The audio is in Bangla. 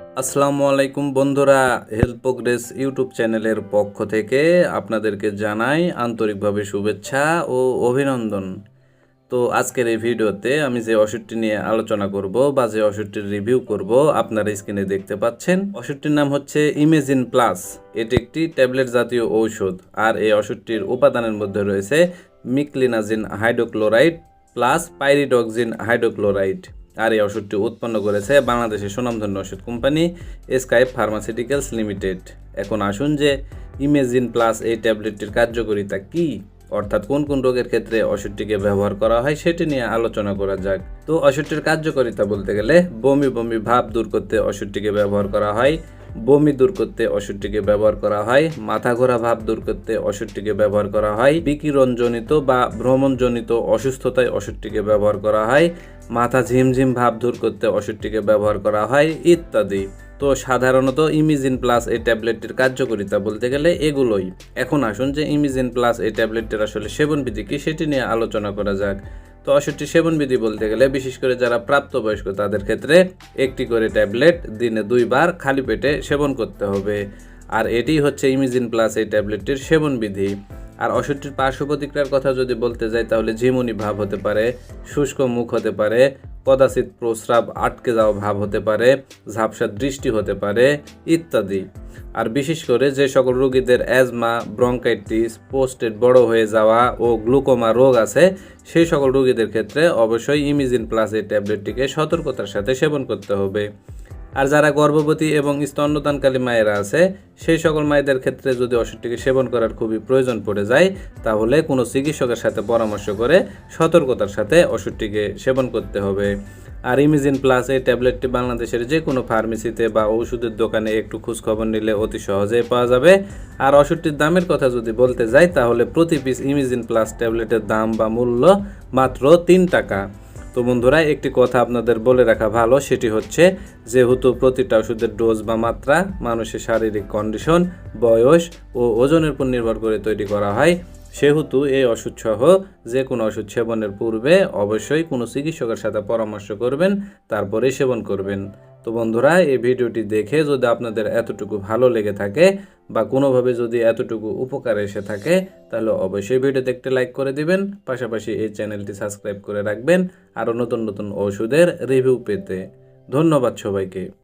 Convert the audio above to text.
আসসালামু আলাইকুম বন্ধুরা হেলথ প্রোগ্রেস ইউটিউব চ্যানেলের পক্ষ থেকে আপনাদেরকে জানাই আন্তরিকভাবে শুভেচ্ছা ও অভিনন্দন। তো আজকের এই ভিডিওতে আমি যে ওষুধটি নিয়ে আলোচনা করব বা যে ওষুধটির রিভিউ করব, আপনারা স্ক্রিনে দেখতে পাচ্ছেন। ওষুধটির নাম হচ্ছে ইমেজিন প্লাস এটি একটি ট্যাবলেট জাতীয় ঔষধ। আর এই ওষুধটির উপাদানের মধ্যে রয়েছে meclizine hydrochloride plus pyridoxine hydrochloride. আর এই ওষুধটি উৎপন্ন করেছে বাংলাদেশের সুনামধন্য ওষুধ কোম্পানি স্কাই ফার্মাসিউটিক্যালস লিমিটেড। এখন আসুন যে ইমেজিন প্লাস এই ট্যাবলেটটির কার্যকারিতা কি, অর্থাৎ কোন কোন রোগের ক্ষেত্রে ওষুধটিকে ব্যবহার করা হয় সেটি নিয়ে আলোচনা করা যাক। তো ওষুধটির কার্যকারিতা বলতে গেলে বমি বমি ভাব দূর করতে ওষুধটিকে ব্যবহার করা হয়, বমি দূর করতে ওষুধটিকে ব্যবহার করা হয়, মাথা ঘোরা ভাব দূর করতে ওষুধটিকে ব্যবহার করা হয় বিকিরণজনিত বা ভ্রমণজনিত অসুস্থতায় ওষুধটিকে ব্যবহার করা হয় মাথা ঝিমঝিম ভাব দূর করতে ওষুধটিকে ব্যবহার করা হয়, ইত্যাদি। তো সাধারণত ইমিজিন প্লাস এই ট্যাবলেটটির কার্যকারিতা বলতে গেলে এগুলোই। এখন আসুন যে ইমিজিন প্লাস এই ট্যাবলেটটির আসলে সেবনবিধি কি সেটি নিয়ে আলোচনা করা যাক। তো ওষুধটি সেবনবিধি বলতে গেলে বিশেষ করে যারা প্রাপ্তবয়স্ক তাদের ক্ষেত্রে একটি করে ট্যাবলেট দিনে দুইবার খালি পেটে সেবন করতে হবে। আর এটি হচ্ছে ইমিজিন প্লাস এই ট্যাবলেটটির সেবনবিধি। আর ওষুধটির পার্শ্ব প্রতিক্রিয়ার কথা যদি বলতে যাই, তাহলে ঝিমুনি ভাব হতে পারে, শুষ্ক মুখ হতে পারে, কদাচিৎ প্রস্রাব আটকে যাওয়া ভাব হতে পারে, ঝাপসা দৃষ্টি হতে পারে, ইত্যাদি। আর বিশেষ করে যে সকল রোগীদের অ্যাজমা, ব্রঙ্কাইটিস পোস্টেড বড় হয়ে যাওয়া ও গ্লুকোমা রোগ আছে, সেই সকল রোগীদের ক্ষেত্রে অবশ্যই ইমিজিন প্লাস এই ট্যাবলেটটিকে সতর্কতার সাথে সেবন করতে হবে। আর যারা গর্ভবতী এবং স্তন্যদানকালী মায়েরা আছে, সেই সকল মায়েদের ক্ষেত্রে যদি ওষুধটিকে সেবন করার খুবই প্রয়োজন পড়ে যায়, তাহলে কোনো চিকিৎসকের সাথে পরামর্শ করে সতর্কতার সাথে ওষুধটিকে সেবন করতে হবে। আর ইমিজিন প্লাস এই ট্যাবলেটটি বাংলাদেশের যে কোনো ফার্মেসিতে বা ওষুধের দোকানে একটু খোঁজখবর নিলে অতি সহজেই পাওয়া যাবে। আর ওষুধটির দামের কথা যদি বলতে যাই, তাহলে প্রতি পিস ইমিজিন প্লাস ট্যাবলেটের দাম বা মূল্য মাত্র তিন টাকা। তো বন্ধুরা, একটি কথা আপনাদের বলে রাখা ভালো, সেটি হচ্ছে যেহেতু প্রতিটা ওষুধের ডোজ বা মাত্রা মানুষের শারীরিক কন্ডিশন বয়স ও ওজনের উপর নির্ভর করে তৈরি করা হয়। সেহেতু এই ওষুধ সহ যে কোনো ওষুধ সেবনের পূর্বে অবশ্যই কোনো চিকিৎসকের সাথে পরামর্শ করবেন, তারপরে সেবন করবেন। তো বন্ধুরা, এই ভিডিওটি দেখে যদি আপনাদের এতটুকু ভালো লেগে থাকে বা কোনোভাবে যদি এতটুকু উপকার এসে থাকে, তাহলে অবশ্যই ভিডিও দেখতে লাইক করে দিবেন, পাশাপাশি এই চ্যানেলটি সাবস্ক্রাইব করে রাখবেন, আরও নতুন নতুন ওষুধের রিভিউ পেতে। ধন্যবাদ সবাইকে।